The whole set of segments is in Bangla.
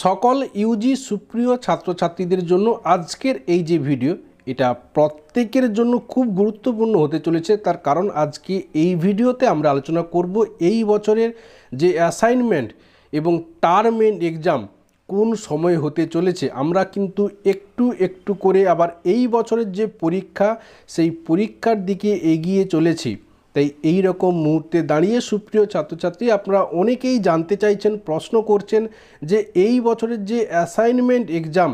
সকল ইউজি সুপ্রিয় ছাত্রছাত্রীদের জন্য আজকের এই যে ভিডিও, এটা প্রত্যেকের জন্য খুব গুরুত্বপূর্ণ হতে চলেছে। তার কারণ আজকে এই ভিডিওতে আমরা আলোচনা করব এই বছরের যে অ্যাসাইনমেন্ট এবং টার্ম এন্ড এক্সাম কোন সময় হতে চলেছে। আমরা কিন্তু একটু একটু করে আবার এই বছরের যে পরীক্ষা, সেই পরীক্ষার দিকে এগিয়ে চলেছি। তাই এই রকম মুহূর্তে দাঁড়িয়ে সুপ্রিয় ছাত্রছাত্রী, আপনারা অনেকেই জানতে চাইছেন, প্রশ্ন করছেন যে এই বছরের যে অ্যাসাইনমেন্ট এক্সাম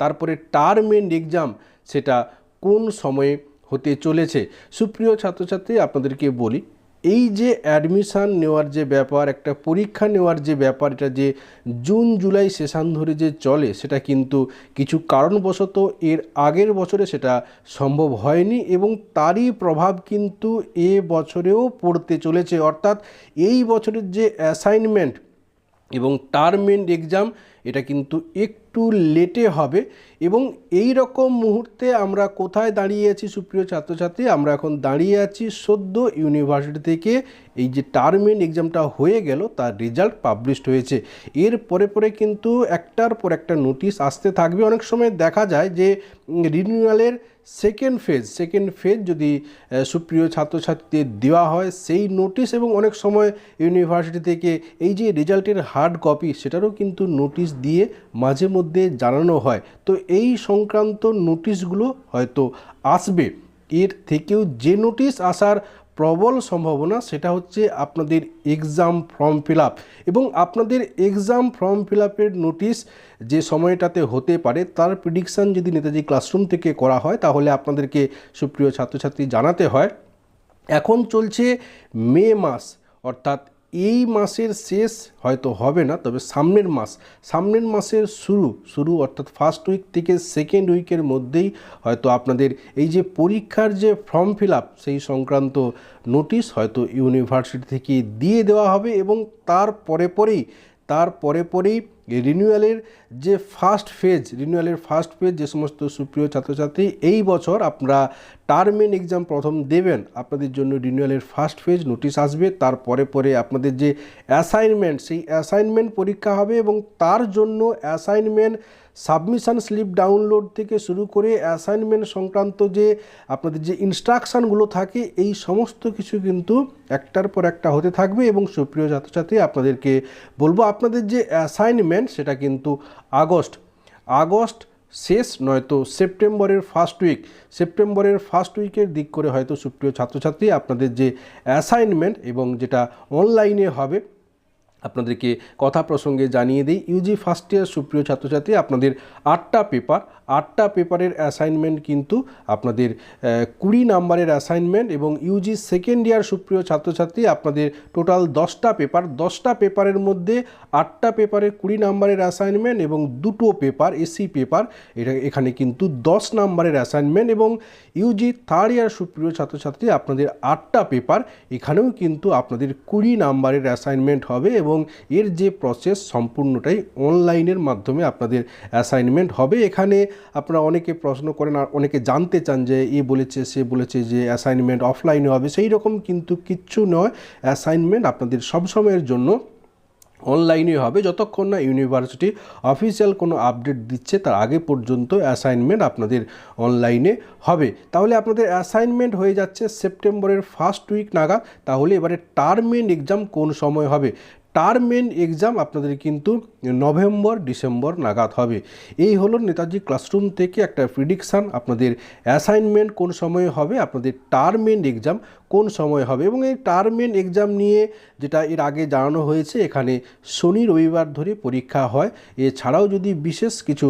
তারপরে টার্ম এন্ড এক্সাম সেটা কোন সময়ে হতে চলেছে? সুপ্রিয় ছাত্রছাত্রী, আপনাদেরকে বলি এই যে অ্যাডমিশান নেওয়ার যে ব্যাপার, একটা পরীক্ষা নেওয়ার যে ব্যাপার, এটা যে জুন, জুলাই সেশান ধরে যে চলে, সেটা কিন্তু কিছু কারণবশত এর আগের বছরে সেটা সম্ভব হয়নি এবং তারই প্রভাব কিন্তু এ বছরেও পড়তে চলেছে। অর্থাৎ এই বছরের যে অ্যাসাইনমেন্ট এবং টার্ম এন্ড এক্সাম এটা কিন্তু একটু লেটে হবে এবং এই রকম মুহূর্তে আমরা কোথায় দাঁড়িয়ে আছি সুপ্রিয় ছাত্রছাত্রী? আমরা এখন দাঁড়িয়ে আছি সদ্য ইউনিভার্সিটি থেকে। এই যে টার্ম এন্ড এক্সামটা হয়ে গেল, তার রেজাল্ট পাবলিশড হয়েছে। এর পরে পরে কিন্তু একটার পর একটা নোটিশ আসতে থাকবে। অনেক সময় দেখা যায় যে রিনিউয়ালের সেকেন্ড ফেজ সেকেন্ড ফেজ যদি সুপ্রিয় ছাত্রছাত্রীদের দেওয়া হয়, সেই নোটিশ এবং অনেক সময় ইউনিভার্সিটি থেকে এই যে রেজাল্টের হার্ড কপি সেটারও কিন্তু নোটিশ দিয়ে মাঝে মধ্যে জানানো হয়। তো এই সংক্রান্ত নোটিশগুলো হয়তো আসবে। এর থেকেও যে নোটিশ আসার প্রবল সম্ভাবনা সেটা হচ্ছে আপনাদের এক্সাম ফর্ম ফিল এবং আপনাদের এক্সাম ফর্ম ফিল নোটিশ যে সময়টাতে হতে পারে তার প্রিডিকশান যদি নেতাজি ক্লাসরুম থেকে করা হয় তাহলে আপনাদেরকে সুপ্রিয় ছাত্রছাত্রী জানাতে হয়। এখন চলছে মে মাস, অর্থাৎ এই মাসের শেষ হয়তো হবে না, তবে সামনের মাস, সামনের মাসের শুরু শুরু অর্থাৎ ফার্স্ট উইক থেকে সেকেন্ড উইকের মধ্যেই হয়তো আপনাদের এই যে পরীক্ষার যে ফর্ম ফিল সেই সংক্রান্ত নোটিশ হয়তো ইউনিভার্সিটি থেকে দিয়ে দেওয়া হবে এবং তার পরে পরেই, তার পরে পরেই রিনিউয়ালের যে ফার্স্ট ফেজ রিনিউয়ালের ফার্স্ট ফেজ যে সমস্ত সুপ্রিয় ছাত্রছাত্রী, এই বছর আপনারা টার্ম এন্ড এক্সাম প্রথম দেবেন। আপনাদের জন্য রিনিউয়ালের ফার্স্ট ফেজ নোটিশ আসবে। তারপরে পরে আপনাদের যে অ্যাসাইনমেন্ট সেই অ্যাসাইনমেন্ট পরীক্ষা হবে এবং তার জন্য অ্যাসাইনমেন্ট সাবমিশন স্লিপ ডাউনলোড থেকে শুরু করে অ্যাসাইনমেন্ট সংক্রান্ত যে আপনাদের যে ইনস্ট্রাকশানগুলো থাকে, এই সমস্ত কিছু কিন্তু একটার পর একটা হতে থাকবে এবং সুপ্রিয় ছাত্রছাত্রী, আপনাদেরকে বলব, আপনাদের যে অ্যাসাইনমেন্ট সেটা কিন্তু আগস্ট। আগস্ট শেষ নয়তো সেপ্টেম্বরের ফার্স্ট উইক সেপ্টেম্বরের ফার্স্ট উইকের দিক করে হয়তো সুপ্রিয় ছাত্রছাত্রী, আপনাদের যে অ্যাসাইনমেন্ট এবং যেটা অনলাইনে হবে আপনাদেরকে কথা প্রসঙ্গে জানিয়ে দিই ইউজি ফার্স্ট ইয়ার সুপ্রিয় ছাত্রছাত্রী, আপনাদের আটটা পেপার আটটা পেপারের অ্যাসাইনমেন্ট কিন্তু আপনাদের কুড়ি নাম্বারের অ্যাসাইনমেন্ট এবং ইউজি সেকেন্ড ইয়ার সুপ্রিয় ছাত্রছাত্রী, আপনাদের টোটাল দশটা পেপার দশটা পেপারের মধ্যে আটটা পেপারের কুড়ি নাম্বারের অ্যাসাইনমেন্ট এবং দুটো পেপার এসি পেপার এটা এখানে কিন্তু দশ নাম্বারের অ্যাসাইনমেন্ট এবং ইউজি থার্ড ইয়ার সুপ্রিয় ছাত্রছাত্রী, আপনাদের আটটা পেপার এখানেও কিন্তু আপনাদের কুড়ি নাম্বারের অ্যাসাইনমেন্ট হবে এবং এর যে প্রসেস সম্পূর্ণটাই অনলাইনের মাধ্যমে আপনাদের অ্যাসাইনমেন্ট হবে। এখানে আপনারা অনেকে প্রশ্ন করেন আর অনেকে জানতে চান যে এ বলেছে, সে বলেছে যে অ্যাসাইনমেন্ট অফলাইনে হবে। সেই রকম কিন্তু কিচ্ছু নয়। অ্যাসাইনমেন্ট আপনাদের সবসময়ের জন্য অনলাইনে হবে। যতক্ষণ না ইউনিভার্সিটি অফিসিয়াল কোনো আপডেট দিচ্ছে, তার আগে পর্যন্ত অ্যাসাইনমেন্ট আপনাদের অনলাইনে হবে। তাহলে আপনাদের অ্যাসাইনমেন্ট হয়ে যাচ্ছে সেপ্টেম্বরের ফার্স্ট উইক নাগাদ। তাহলে এবারে টার্ম এন্ড এক্সাম কোন সময় হবে? টার্ম এন্ড এক্সাম আপনাদের কিন্তু নভেম্বর, ডিসেম্বর নাগাদ হবে। এই হলো নেতাজি ক্লাসরুম থেকে একটা প্রিডিকশান আপনাদের অ্যাসাইনমেন্ট কোন সময়ে হবে, আপনাদের টার্ম এন্ড এক্সাম কোন সময় হবে। এবং এই টার্ম এন্ড এক্সাম নিয়ে যেটা এর আগে জানানো হয়েছে, এখানে শনি রবিবার ধরে পরীক্ষা হয়। এছাড়াও যদি বিশেষ কিছু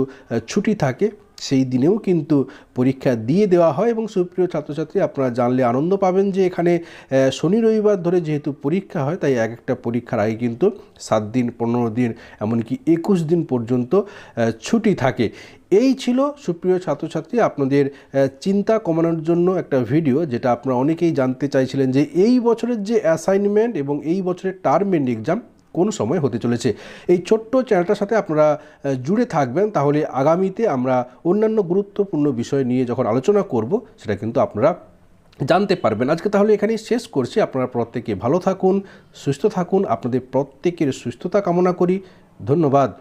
ছুটি থাকে সেই দিনেও কিন্তু পরীক্ষা দিয়ে দেওয়া হয় এবং সুপ্রিয় ছাত্রছাত্রী, আপনারা জানলে আনন্দ পাবেন যে এখানে শনি রবিবার ধরে যেহেতু পরীক্ষা হয়, তাই এক একটা পরীক্ষার আগে কিন্তু সাত দিন, পনেরো দিন, এমনকি একুশ দিন পর্যন্ত ছুটি থাকে। এই ছিল সুপ্রিয় ছাত্রছাত্রী, আপনাদের চিন্তা কমানোর জন্য একটা ভিডিও, যেটা আপনারা অনেকেই জানতে চাইছিলেন যে এই বছরের যে অ্যাসাইনমেন্ট এবং এই বছরের টার্ম এন্ড এক্সাম কোন সময় হতে চলেছে। এই ছোট্ট চ্যানেলটার সাথে আপনারা জুড়ে থাকবেন। তাহলে আগামীতে আমরা অন্যান্য গুরুত্বপূর্ণ বিষয় নিয়ে যখন আলোচনা করব, সেটা কিন্তু আপনারা জানতে পারবেন। আজকে তাহলে এখানেই শেষ করছি। আপনারা প্রত্যেকে ভালো থাকুন, সুস্থ থাকুন। আপনাদের প্রত্যেকের সুস্থতা কামনা করি। ধন্যবাদ।